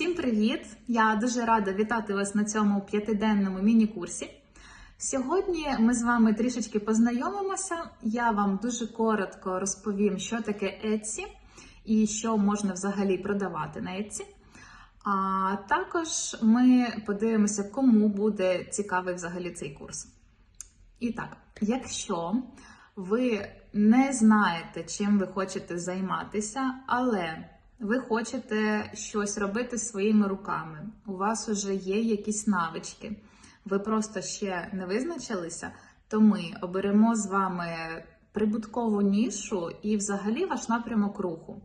Всім привіт! Я дуже рада вітати вас на цьому п'ятиденному міні-курсі. Сьогодні ми з вами трішечки познайомимося. Я вам дуже коротко розповім, що таке Etsy і що можна взагалі продавати на Etsy. А також ми подивимося, кому буде цікавий взагалі цей курс. І так, якщо ви не знаєте, чим ви хочете займатися, але ви хочете щось робити своїми руками, у вас вже є якісь навички, ви просто ще не визначилися, то ми оберемо з вами прибуткову нішу і взагалі ваш напрямок руху.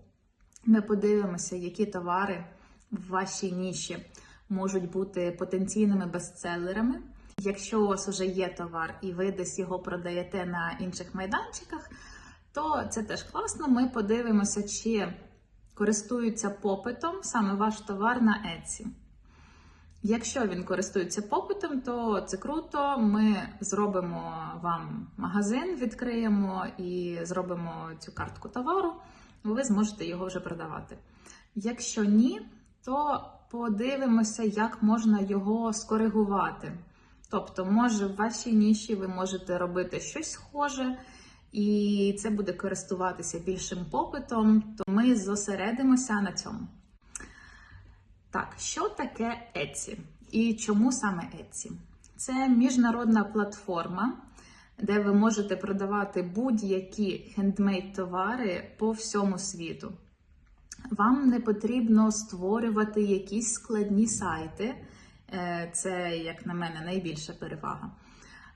Ми подивимося, які товари в вашій ніші можуть бути потенційними бестселерами. Якщо у вас вже є товар і ви десь його продаєте на інших майданчиках, то це теж класно. Ми подивимося, чи користується попитом саме ваш товар на Etsy. Якщо він користується попитом, то це круто. Ми зробимо вам магазин, відкриємо і зробимо цю картку товару, ви зможете його вже продавати. Якщо ні, то подивимося, як можна його скоригувати. Тобто, може, в вашій ніші ви можете робити щось схоже, і це буде користуватися більшим попитом, то ми зосередимося на цьому. Так, що таке Etsy? І чому саме Etsy? Це міжнародна платформа, де ви можете продавати будь-які хендмейд товари по всьому світу. Вам не потрібно створювати якісь складні сайти. Е, Це, як на мене, найбільша перевага.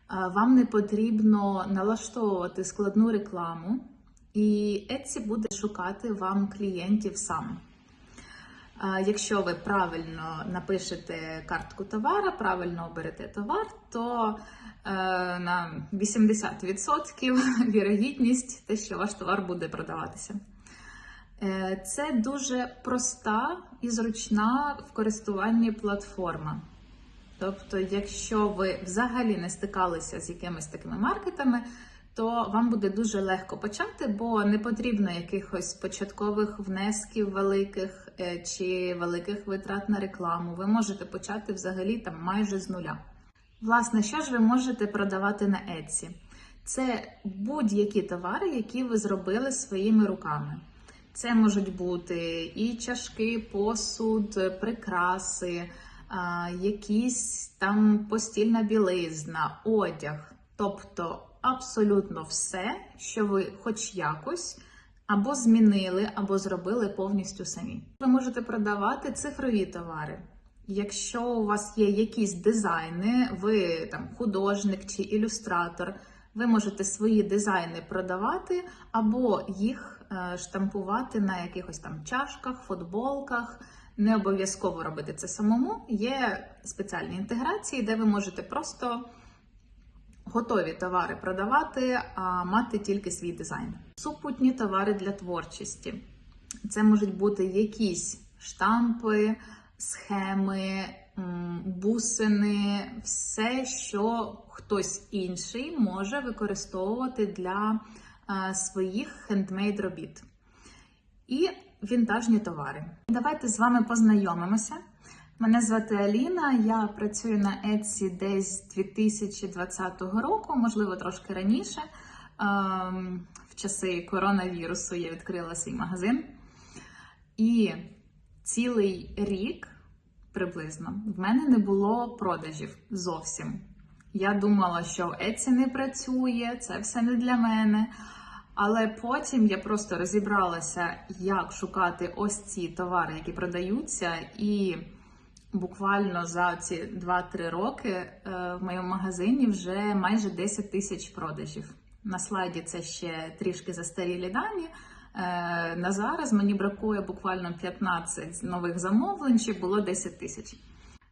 Вам не потрібно налаштовувати складну рекламу, і Etsy буде шукати вам клієнтів сам. Якщо ви правильно напишете картку товара, правильно оберете товар, то е, на 80% вірогідність те, що ваш товар буде продаватися. Е, Це дуже проста і зручна в користуванні платформа. Тобто, якщо ви взагалі не стикалися з якимись такими маркетами, то вам буде дуже легко почати, бо не потрібно якихось початкових внесків великих е, чи великих витрат на рекламу. Ви можете почати взагалі там майже з нуля. Власне, що ж ви можете продавати на Etsy? Це будь-які товари, які ви зробили своїми руками. Це можуть бути і чашки, посуд, прикраси, якісь там постільна білизна, одяг. Тобто абсолютно все, що ви хоч якось або змінили, або зробили повністю самі. Ви можете продавати цифрові товари. Якщо у вас є якісь дизайни, ви там художник чи ілюстратор, ви можете свої дизайни продавати або їх е, штампувати на якихось там чашках, футболках. Не обов'язково робити це самому. Є спеціальні інтеграції, де ви можете просто готові товари продавати, а мати тільки свій дизайн. Супутні товари для творчості. Це можуть бути якісь штампи, схеми, бусини, все, що хтось інший може використовувати для е, своїх хендмейд робіт. І вінтажні товари. Давайте з вами познайомимося. Мене звати Аліна, я працюю на Etsy десь 2020 року, можливо, трошки раніше. Ем, В часи коронавірусу я відкрила свій магазин. І цілий рік приблизно в мене не було продажів зовсім. Я думала, що Etsy не працює, це все не для мене. Але потім я просто розібралася, як шукати ось ці товари, які продаються, і буквально за ці 2-3 роки е, в моєму магазині вже майже 10 тисяч продажів. На слайді це ще трішки застарілі дані. Е, На зараз мені бракує буквально 15 нових замовлень, щоб було 10 тисяч.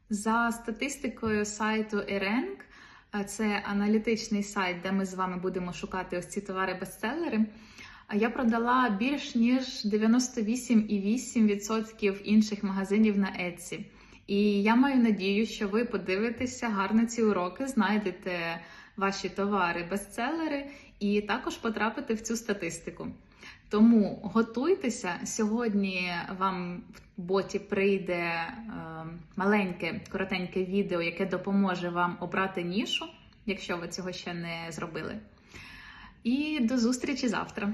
За статистикою сайту а це аналітичний сайт, де ми з вами будемо шукати ось ці товари-бестселери. Я продала більш ніж 98,8% інших магазинів на Etsy. І я маю надію, що ви подивитеся гарно ці уроки, знайдете ваші товари-бестселери і також потрапите в цю статистику. Тому готуйтеся. Сьогодні вам в боті прийде е, маленьке, коротеньке відео, яке допоможе вам обрати нішу, якщо ви цього ще не зробили. І до зустрічі завтра.